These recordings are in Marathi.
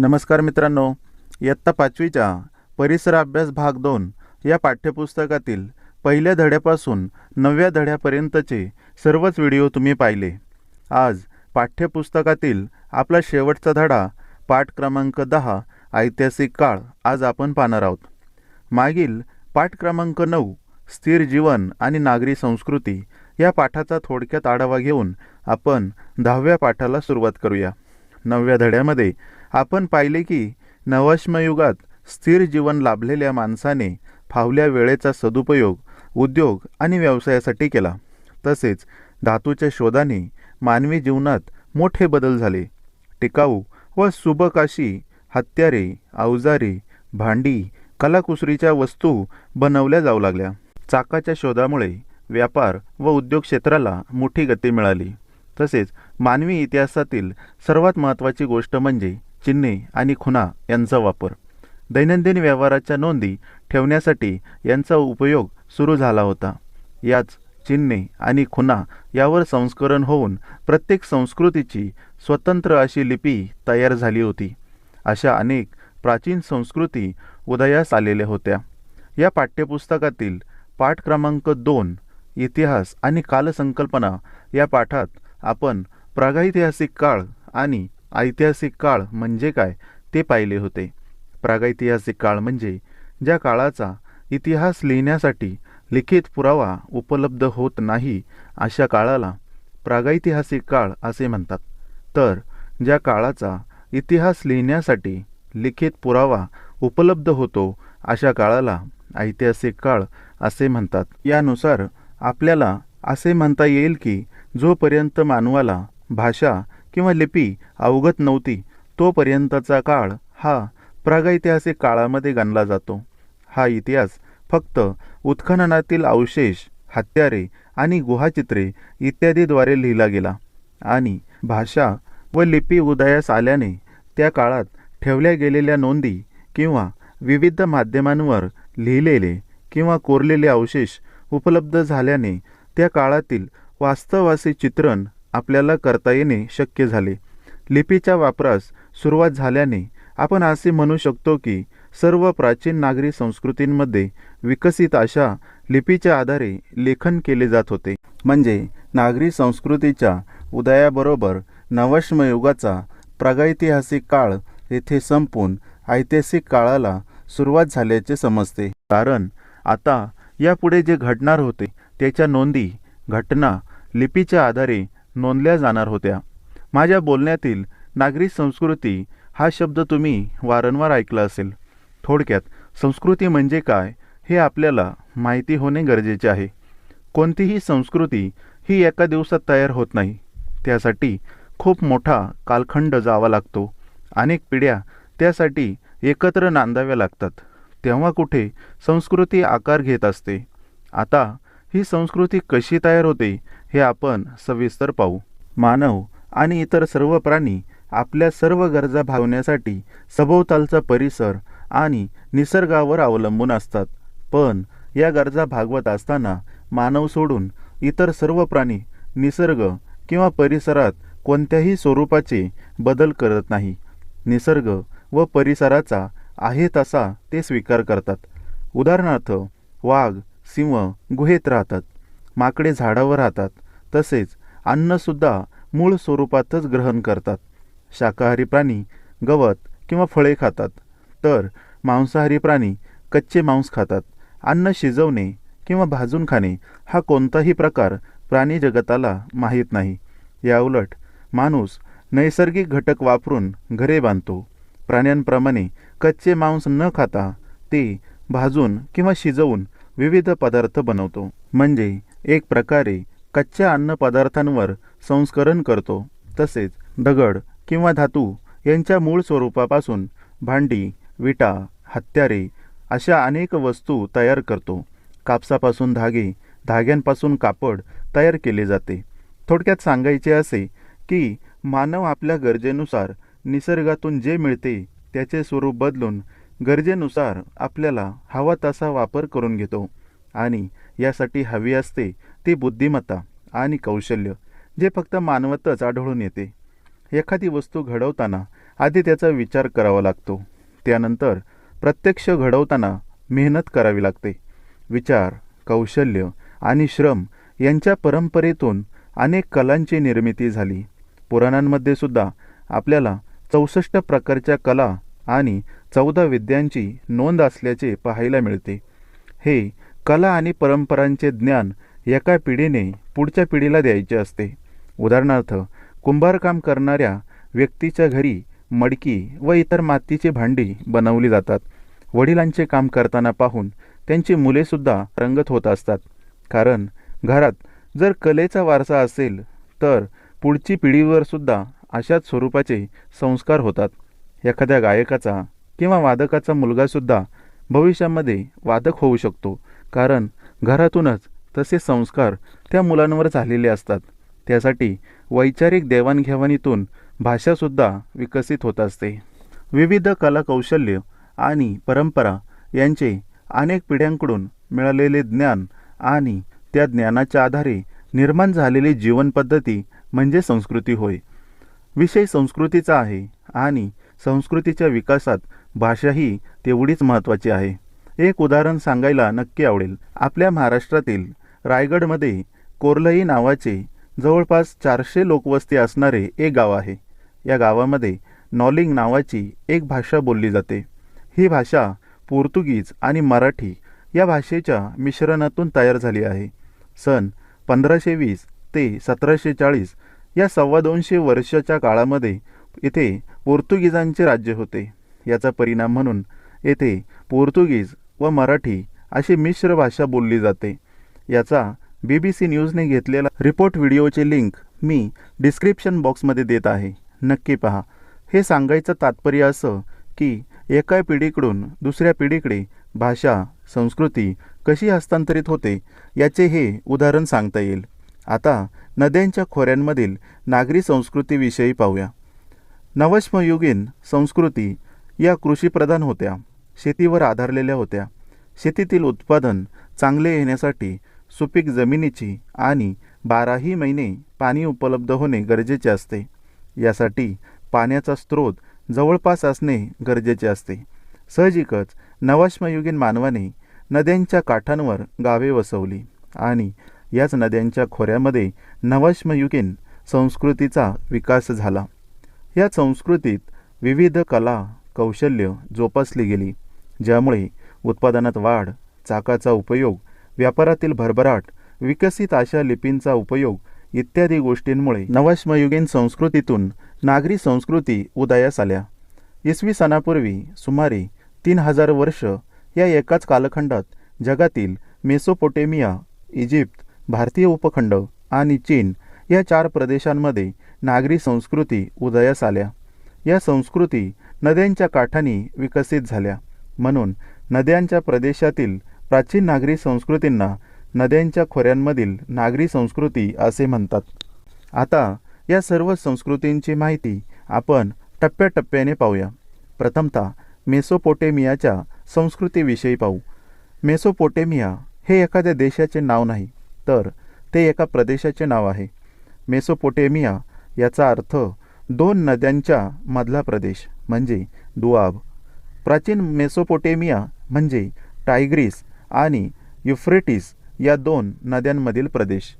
नमस्कार मित्रांनो इयत्ता पाचवीच्या परिसर अभ्यास भाग दोन या पाठ्यपुस्तकातील पहिल्या धड्यापासून नवव्या धड्यापर्यंतचे सर्वच व्हिडिओ तुम्ही पाहिले. आज पाठ्यपुस्तकातील आपला शेवटचा धडा पाठ क्रमांक दहा ऐतिहासिक काळ आज आपण पाहणार आहोत. मागील पाठ क्रमांक नऊ स्थिर जीवन आणि नागरी संस्कृती या पाठाचा थोडक्यात आढावा घेऊन आपण दहाव्या पाठाला सुरुवात करूया. नवव्या धड्यामध्ये आपण पाहिले की नवश्मयुगात स्थिर जीवन लाभलेल्या माणसाने फावल्या वेळेचा सदुपयोग उद्योग आणि व्यवसायासाठी केला. तसेच धातूच्या शोधाने मानवी जीवनात मोठे बदल झाले. टिकाऊ व सुबक अशी हत्यारे अवजारे भांडी कलाकुसरीच्या वस्तू बनवल्या जाऊ लागल्या. चाकाच्या शोधामुळे व्यापार व उद्योग क्षेत्राला मोठी गती मिळाली. तसेच मानवी इतिहासातील सर्वात महत्त्वाची गोष्ट म्हणजे चिन्हे आणि खुणा यांचा वापर. दैनंदिन व्यवहाराच्या नोंदी ठेवण्यासाठी यांचा उपयोग सुरू झाला होता. याच चिन्हे आणि खुणा यावर संस्करण होऊन प्रत्येक संस्कृतीची स्वतंत्र अशी लिपी तयार झाली होती. अशा अनेक प्राचीन संस्कृती उदयास आलेल्या होत्या. या पाठ्यपुस्तकातील पाठ क्रमांक दोन इतिहास आणि कालसंकल्पना या पाठात आपण प्रागैतिहासिक काळ आणि ऐतिहासिक काळ म्हणजे काय ते पाहिले होते. प्रागैतिहासिक काळ म्हणजे ज्या काळाचा इतिहास लिहिण्यासाठी लिखित पुरावा उपलब्ध होत नाही अशा काळाला प्रागैतिहासिक काळ असे म्हणतात. तर ज्या काळाचा इतिहास लिहिण्यासाठी लिखित पुरावा उपलब्ध होतो अशा काळाला ऐतिहासिक काळ असे म्हणतात. यानुसार आपल्याला असे म्हणता येईल की जोपर्यंत मानवाला भाषा किंवा लिपी अवगत नव्हती तोपर्यंतचा काळ हा प्रागैतिहासिक काळामध्ये गणला जातो. हा इतिहास फक्त उत्खननातील अवशेष हत्यारे आणि गुहाचित्रे इत्यादीद्वारे लिहिला गेला आणि भाषा व लिपी उदयास आल्याने त्या काळात ठेवल्या गेलेल्या नोंदी किंवा विविध माध्यमांवर लिहिलेले किंवा कोरलेले अवशेष उपलब्ध झाल्याने त्या काळातील वास्तवाचे चित्रण आपल्याला करता येणे शक्य झाले. लिपीच्या वापरास सुरुवात झाल्याने आपण असे म्हणू शकतो की सर्व प्राचीन नागरी संस्कृतींमध्ये विकसित अशा लिपीच्या आधारे लेखन केले जात होते. म्हणजे नागरी संस्कृतीच्या उदयाबरोबर नवश्मयुगाचा प्रागैतिहासिक काळ येथे संपून ऐतिहासिक काळाला सुरुवात झाल्याचे समजते. कारण आता यापुढे जे घडणार होते त्याच्या नोंदी घटना लिपीच्या आधारे नोंदल्या जाणार होत्या. माझ्या बोलण्यातील नागरी संस्कृती हा शब्द तुम्ही वारंवार ऐकला असेल. थोडक्यात संस्कृती म्हणजे काय हे आपल्याला माहिती होणे गरजेचे आहे. कोणतीही संस्कृती ही एका दिवसात तयार होत नाही. त्यासाठी खूप मोठा कालखंड जावा लागतो. अनेक पिढ्या त्यासाठी एकत्र नांदाव्या लागतात. तेव्हा कुठे संस्कृती आकार घेत असते. आता ही संस्कृती कशी तयार होते हे आपण सविस्तर पाहू. मानव आणि इतर सर्व प्राणी आपल्या सर्व गरजा भागवण्यासाठी सभोवतालचा परिसर आणि निसर्गावर अवलंबून असतात. पण या गरजा भागवत असताना मानव सोडून इतर सर्व प्राणी निसर्ग किंवा परिसरात कोणत्याही स्वरूपाचे बदल करत नाही. निसर्ग व परिसराचा आहे तसा ते स्वीकार करतात. उदाहरणार्थ वाघ सिंह गुहेत राहतात माकडे झाडावर राहतात तसेच अन्नसुद्धा मूळ स्वरूपातच ग्रहण करतात. शाकाहारी प्राणी गवत किंवा फळे खातात तर मांसाहारी प्राणी कच्चे मांस खातात. अन्न शिजवणे किंवा भाजून खाणे हा कोणताही प्रकार प्राणी जगताला माहीत नाही. याउलट माणूस नैसर्गिक घटक वापरून घरे बांधतो. प्राण्यांप्रमाणे कच्चे मांस न खाता ते भाजून किंवा शिजवून विविध पदार्थ बनवतो. म्हणजे एक प्रकारे कच्च्या अन्न पदार्थांवर संस्करण करतो. तसेच दगड किंवा धातू यांच्या मूळ स्वरूपापासून भांडी विटा हत्यारे अशा अनेक वस्तू तयार करतो. कापसापासून धागे धाग्यांपासून कापड तयार केले जाते. थोडक्यात सांगायचे असे की मानव आपल्या गरजेनुसार निसर्गातून जे मिळते त्याचे स्वरूप बदलून गरजेनुसार आपल्याला हवा तसा वापर करून घेतो आणि यासाठी हवी असते ती बुद्धिमत्ता आणि कौशल्य जे फक्त मानवतच आढळून येते. एखादी वस्तू घडवताना आधी त्याचा विचार करावा लागतो. त्यानंतर प्रत्यक्ष घडवताना मेहनत करावी लागते. विचार कौशल्य आणि श्रम यांच्या परंपरेतून अनेक कलांची निर्मिती झाली. पुराणांमध्ये सुद्धा आपल्याला चौसष्ट प्रकारच्या कला आणि चौदा विद्यांची नोंद असल्याचे पाहायला मिळते. हे कला आणि परंपरांचे ज्ञान एका पिढीने पुढच्या पिढीला द्यायचे असते. उदाहरणार्थ कुंभारकाम करणाऱ्या व्यक्तीच्या घरी मडकी व इतर मातीची भांडी बनवली जातात. वडिलांचे काम करताना पाहून त्यांची मुलेसुद्धा रंगत होत असतात. कारण घरात जर कलेचा वारसा असेल तर पुढची पिढीवरसुद्धा अशाच स्वरूपाचे संस्कार होतात. एखाद्या गायकाचा किंवा वादकाचा मुलगासुद्धा भविष्यामध्ये वादक होऊ शकतो. कारण घरातूनच तसे संस्कार त्या मुलांवर झालेले असतात. त्यासाठी वैचारिक देवाणघेवाणीतून भाषासुद्धा विकसित होत असते. विविध कलाकौशल्य आणि परंपरा यांचे अनेक पिढ्यांकडून मिळालेले ज्ञान आणि त्या ज्ञानाच्या आधारे निर्माण झालेली जीवनपद्धती म्हणजे संस्कृती होय. विषय संस्कृतीचा आहे आणि संस्कृतीच्या विकासात भाषा ही तेवढीच महत्त्वाची आहे. एक उदाहरण सांगायला नक्की आवडेल. आपल्या महाराष्ट्रातील रायगडमध्ये कोर्लई नावाचे जवळपास चारशे लोकवस्ती असणारे एक गाव आहे. या गावामध्ये नॉलिंग नावाची एक भाषा बोलली जाते. ही भाषा पोर्तुगीज आणि मराठी या भाषेच्या मिश्रणातून तयार झाली आहे. सन पंधराशे वीस ते सतराशे चाळीस या सव्वा दोनशे वर्षाच्या काळामध्ये इथे पोर्तुगीजांचे राज्य होते. याचा परिणाम म्हणून येथे पोर्तुगीज व मराठी अशी मिश्र भाषा बोलली जाते. याचा बी बी सी न्यूजने घेतलेला रिपोर्ट व्हिडिओचे लिंक मी डिस्क्रिप्शन बॉक्समध्ये देत आहे. नक्की पहा. हे सांगायचं तात्पर्य असं की एका पिढीकडून दुसऱ्या पिढीकडे भाषा संस्कृती कशी हस्तांतरित होते याचे हे उदाहरण सांगता येईल. आता नद्यांच्या खोऱ्यांमधील नागरी संस्कृतीविषयी पाहूया. नवश्मयुगीन संस्कृती या कृषीप्रधान होत्या. शेतीवर आधारलेल्या होत्या. शेतीतील उत्पादन चांगले येण्यासाठी सुपीक जमिनीची आणि बाराही महिने पाणी उपलब्ध होणे गरजेचे असते. यासाठी पाण्याचा स्रोत जवळपास असणे गरजेचे असते. साहजिकच नवाश्मयुगीन मानवाने नद्यांच्या काठांवर गावे वसवली आणि याच नद्यांच्या खोऱ्यामध्ये नवाश्मयुगीन संस्कृतीचा विकास झाला. या संस्कृतीत विविध कला कौशल्य जोपासली गेली ज्यामुळे उत्पादनात वाढ चाकाचा उपयोग व्यापारातील भरभराट विकसित अशा लिपींचा उपयोग इत्यादी गोष्टींमुळे नवाश्मयुगीन संस्कृतीतून नागरी संस्कृती उदयास आल्या. इसवी सणापूर्वी सुमारे तीन हजार वर्ष या एकाच कालखंडात जगातील मेसोपोटेमिया इजिप्त भारतीय उपखंड आणि चीन या चार प्रदेशांमध्ये नागरी संस्कृती उदयास आल्या. या संस्कृती नद्यांच्या काठांनी विकसित झाल्या. म्हणून नद्यांच्या प्रदेशातील प्राचीन नागरी संस्कृतींना नद्यांच्या खोऱ्यांमधील नागरी संस्कृती असे म्हणतात. आता या सर्व संस्कृतींची माहिती आपण टप्प्याटप्प्याने पाहूया. प्रथमतः मेसोपोटेमियाच्या संस्कृतीविषयी पाहू. मेसोपोटेमिया हे एखाद्या देशाचे नाव नाही तर ते एका प्रदेशाचे नाव आहे. मेसोपोटेमिया याचा अर्थ दोन नद्यांच्या मधला प्रदेश. म्हणजे दुआब. प्राचीन मेसोपोटेमिया म्हणजे टायग्रीस आणि युफ्रेटिस या दोन नद्यांमधील प्रदेश.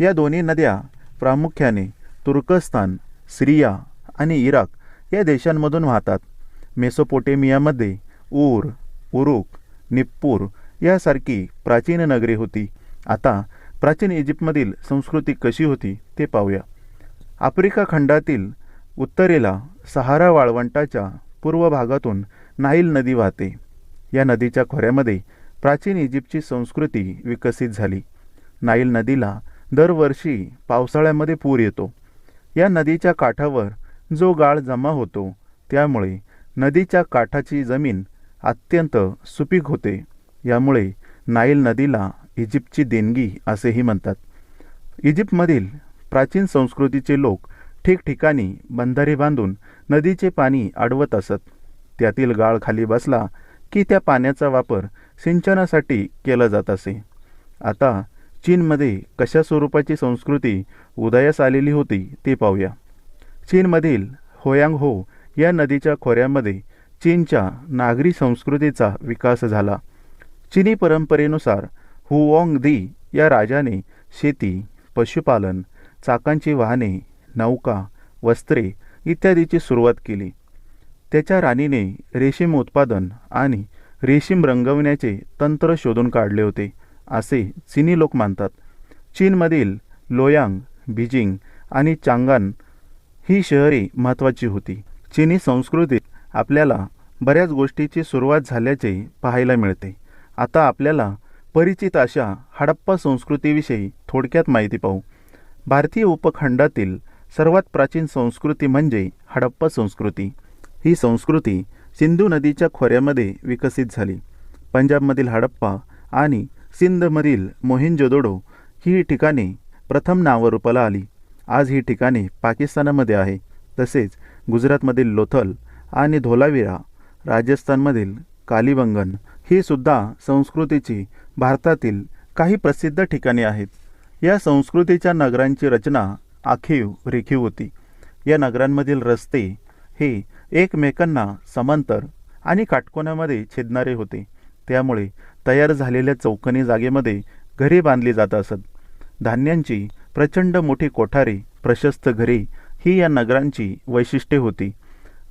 या दोन्ही नद्या प्रामुख्याने तुर्कस्तान सिरिया आणि इराक या देशांमधून वाहतात. मेसोपोटेमियामध्ये ऊर उरुक निप्पूर यासारखी प्राचीन नगरे होती. आता प्राचीन इजिप्तमधील संस्कृती कशी होती ते पाहूया. आफ्रिका खंडातील उत्तरेला सहारा वाळवंटाच्या पूर्व भागातून नाईल नदी वाहते. या नदीच्या खोऱ्यामध्ये प्राचीन इजिप्तची संस्कृती विकसित झाली. नाईल नदीला दरवर्षी पावसाळ्यामध्ये पूर येतो. या नदीच्या काठावर जो गाळ जमा होतो त्यामुळे नदीच्या काठाची जमीन अत्यंत सुपीक होते. यामुळे नाईल नदीला इजिप्तची देणगी असेही म्हणतात. इजिप्तमधील प्राचीन संस्कृतीचे लोक ठिकठिकाणी बंधारे बांधून नदीचे पाणी अडवत असत. त्यातील गाळ खाली बसला की त्या पाण्याचा वापर सिंचनासाठी केला जात असे. आता चीनमध्ये कशा स्वरूपाची संस्कृती उदयास आलेली होती ते पाहूया. चीनमधील होयांग हो या नदीच्या खोऱ्यामध्ये चीनच्या नागरी संस्कृतीचा विकास झाला. चिनी परंपरेनुसार हुओंग दी या राजाने शेती पशुपालन चाकांची वाहने नौका वस्त्रे इत्यादीची सुरुवात केली. त्याच्या राणीने रेशीम उत्पादन आणि रेशीम रंगवण्याचे तंत्र शोधून काढले होते असे चिनी लोक मानतात. चीनमधील लोयांग बीजिंग आणि चांगान ही शहरे महत्त्वाची होती. चिनी संस्कृतीत आपल्याला बऱ्याच गोष्टीची सुरुवात झाल्याचे पाहायला मिळते. आता आपल्याला परिचित अशा हडप्पा संस्कृतीविषयी थोडक्यात माहिती पाहू. भारतीय उपखंडातील सर्वात प्राचीन संस्कृती म्हणजे हडप्पा संस्कृती. ही संस्कृती सिंधू नदीच्या खोऱ्यामध्ये विकसित झाली. पंजाबमधील हडप्पा आणि सिंधमधील मोहिंजोदोडो ही ठिकाणे प्रथम नावरूपाला आली. आज ही ठिकाणे पाकिस्तानामध्ये आहे. तसेच गुजरातमधील लोथल आणि धोलावीरा राजस्थानमधील कालीबंगन ही सुद्धा संस्कृतीची भारतातील काही प्रसिद्ध ठिकाणे आहेत. या संस्कृतीच्या नगरांची रचना आखीव रेखीव होती. या नगरांमधील रस्ते हे एकमेकांना समांतर आणि काटकोनामध्ये छेदणारे होते. त्यामुळे तयार झालेल्या चौकनी जागेमध्ये घरे बांधली जात असत. धान्यांची प्रचंड मोठी कोठारे प्रशस्त घरे ही या नगरांची वैशिष्ट्ये होती.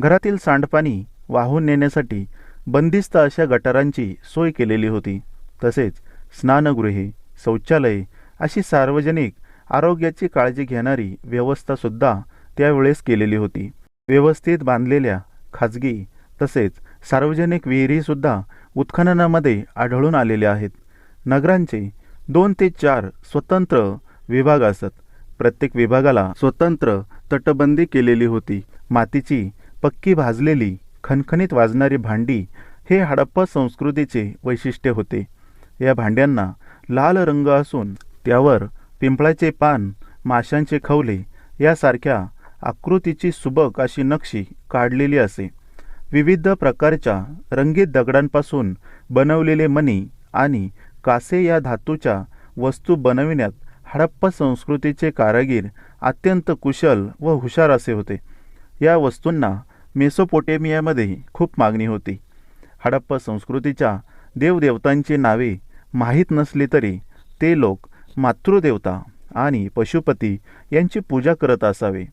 घरातील सांडपाणी वाहून नेण्यासाठी बंदिस्त अशा गटारांची सोय केलेली होती. तसेच स्नानगृहे शौचालये अशी सार्वजनिक आरोग्याची काळजी घेणारी व्यवस्थासुद्धा त्यावेळेस केलेली होती. व्यवस्थित बांधलेल्या खाजगी तसेच सार्वजनिक विहिरीसुद्धा उत्खननामध्ये आढळून आलेल्या आहेत. नगरांचे दोन ते चार स्वतंत्र विभाग असत. प्रत्येक विभागाला स्वतंत्र तटबंदी केलेली होती. मातीची पक्की भाजलेली खणखणीत वाजणारी भांडी हे हडप्पा संस्कृतीचे वैशिष्ट्य होते. या भांड्यांना लाल रंग असून त्यावर पिंपळाचे पान माशांचे खवले यासारख्या आकृतीची सुबक अशी नक्षी काढलेली असे. विविध प्रकारच्या रंगीत दगडांपासून बनवलेले मणी आणि कासे या धातूच्या वस्तू बनविण्यात हडप्पा संस्कृतीचे कारागीर अत्यंत कुशल व हुशार असे होते. या वस्तूंना मेसोपोटेमियामध्ये खूप मागणी होती. हडप्पा संस्कृतीच्या देवदेवतांची नावे माहीत नसली तरी ते लोक मातृदेवता आणि पशुपती यांची पूजा करत असावे.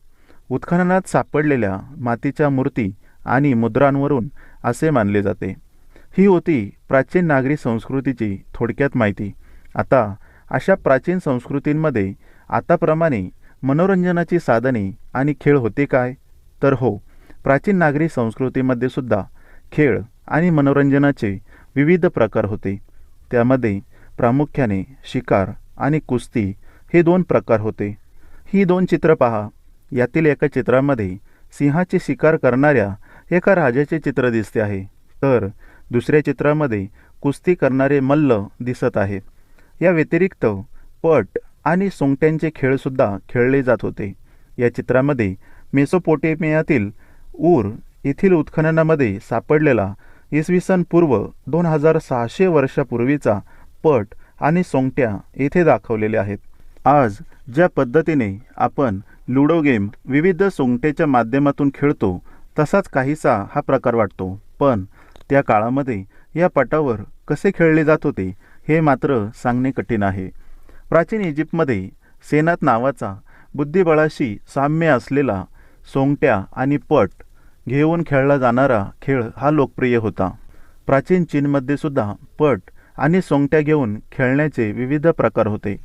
उत्खननात सापडलेल्या मातीच्या मूर्ती आणि मुद्रांवरून असे मानले जाते. ही होती प्राचीन नागरी संस्कृतीची थोडक्यात माहिती. आता अशा प्राचीन संस्कृतींमध्ये आताप्रमाणे मनोरंजनाची साधने आणि खेळ होते काय? तर हो प्राचीन नागरी संस्कृतीमध्ये सुद्धा खेळ आणि मनोरंजनाचे विविध प्रकार होते. त्यामध्ये प्रामुख्याने शिकार आणि कुस्ती हे दोन प्रकार होते. ही दोन चित्र पहा. यातील एका चित्रामध्ये सिंहाची शिकार करणाऱ्या एका राजाचे चित्र दिसते आहे. तर दुसऱ्या चित्रामध्ये कुस्ती करणारे मल्ल दिसत आहेत या व्यतिरिक्त पट आणि सोंगट्यांचे खेळसुद्धा खेळले जात होते. या चित्रामध्ये मेसोपोटेमियातील ऊर येथील उत्खननामध्ये सापडलेला इसवी सन पूर्व दोन हजार सहाशे वर्षापूर्वीचा पट आणि सोंगट्या येथे दाखवलेल्या आहेत. आज ज्या पद्धतीने आपण लुडो गेम विविध सोंगट्याच्या माध्यमातून खेळतो तसाच काहीसा हा प्रकार वाटतो. पण त्या काळामध्ये या पटावर कसे खेळले जात होते हे मात्र सांगणे कठीण आहे. प्राचीन इजिप्तमध्ये सेनात नावाचा बुद्धिबळाशी साम्य असलेला सोंगट्या आणि पट घेऊन खेळला जाणारा खेळ हा लोकप्रिय होता. प्राचीन चीनमध्ये सुद्धा पट आणि सोंगट्या घेऊन खेळण्याचे विविध प्रकार होते.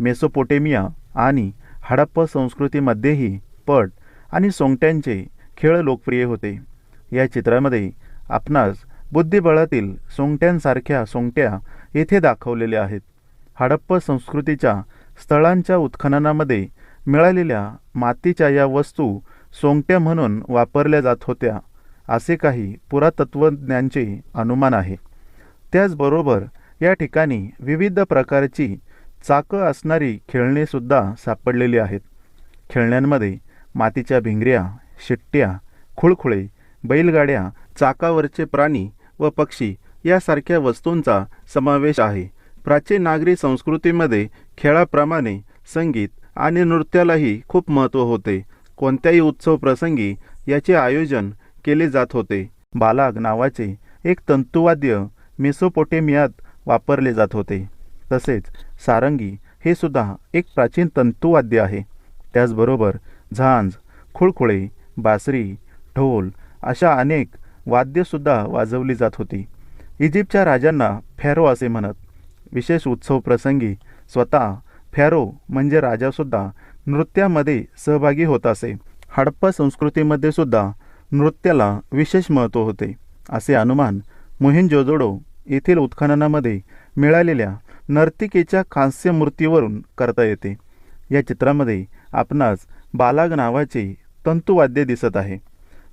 मेसोपोटेमिया आणि हडप्पा संस्कृतीमध्येही पट आणि सोंगट्यांचे खेळ लोकप्रिय होते. या चित्रामध्ये आपणास बुद्धिबळातील सोंगट्यांसारख्या सोंगट्या येथे दाखवलेल्या आहेत. हडप्पा संस्कृतीच्या स्थळांच्या उत्खननामध्ये मिळालेल्या मातीच्या या वस्तू सोंगट्या म्हणून वापरल्या जात होत्या असे काही पुरातत्वज्ञांचे अनुमान आहे. त्याचबरोबर या ठिकाणी विविध प्रकारची चाकं असणारी खेळणेसुद्धा सापडलेली आहेत. खेळण्यांमध्ये मातीच्या भिंगऱ्या शिट्ट्या खुळखुळे बैलगाड्या चाकावरचे प्राणी व पक्षी यासारख्या वस्तूंचा समावेश आहे. प्राचीन नागरी संस्कृतीमध्ये खेळाप्रमाणे संगीत आणि नृत्यालाही खूप महत्त्व होते. कोणत्याही उत्सव प्रसंगी याचे आयोजन केले जात होते. बालाग नावाचे एक तंतुवाद्य मेसोपोटेमियात वापरले जात होते. तसेच सारंगी हे सुद्धा एक प्राचीन तंतुवाद्य आहे. त्याचबरोबर झांज खुळखुळे बासरी ढोल अशा अनेक वाद्यसुद्धा वाजवली जात होती. इजिप्तच्या राजांना फॅरो असे म्हणत विशेष उत्सव प्रसंगी स्वतः फॅरो म्हणजे राजासुद्धा नृत्यामध्ये सहभागी होत असे. हडप्पा संस्कृतीमध्ये सुद्धा नृत्याला विशेष महत्त्व होते असे अनुमान मोहिंजोजोडो येथील उत्खननामध्ये मिळालेल्या नर्तिकेच्या कांस्य मूर्तीवरून करता येते. या चित्रामध्ये आपणास बालाग नावाचे तंतुवाद्य दिसत आहे.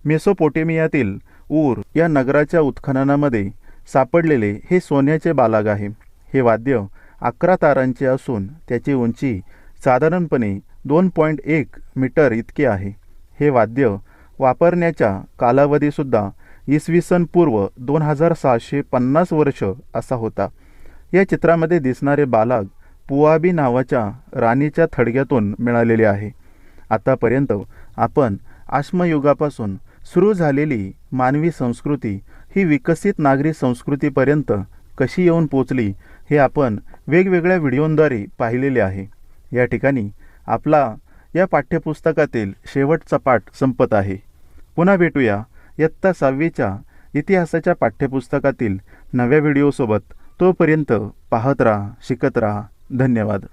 मेसोपोटेमियातील ऊर या नगराच्या उत्खननामध्ये सापडलेले हे सोन्याचे बालाग आहे. हे वाद्य अकरा तारांचे असून त्याची उंची साधारणपणे दोन पॉईंट एक मीटर इतके आहे. हे वाद्य वापरण्याच्या कालावधीसुद्धा इसवी सन पूर्व दोन हजार सहाशे पन्नास वर्ष असा होता. या चित्रामध्ये दिसणारे बालाग पुआबी नावाच्या राणीच्या थडग्यातून मिळालेले आहे. आतापर्यंत आपण आश्मयुगापासून सुरू झालेली मानवी संस्कृती ही विकसित नागरी संस्कृतीपर्यंत कशी येऊन पोचली हे आपण वेगवेगळ्या व्हिडिओंद्वारे पाहिलेले आहे. या ठिकाणी आपला या पाठ्यपुस्तकातील शेवटचा पाठ संपत आहे. पुन्हा भेटूया इयत्ता सहावीच्या इतिहासाच्या पाठ्यपुस्तकातील नव्या व्हिडिओसोबत तोपर्यंत पाहत राहा शिकत राहा. धन्यवाद.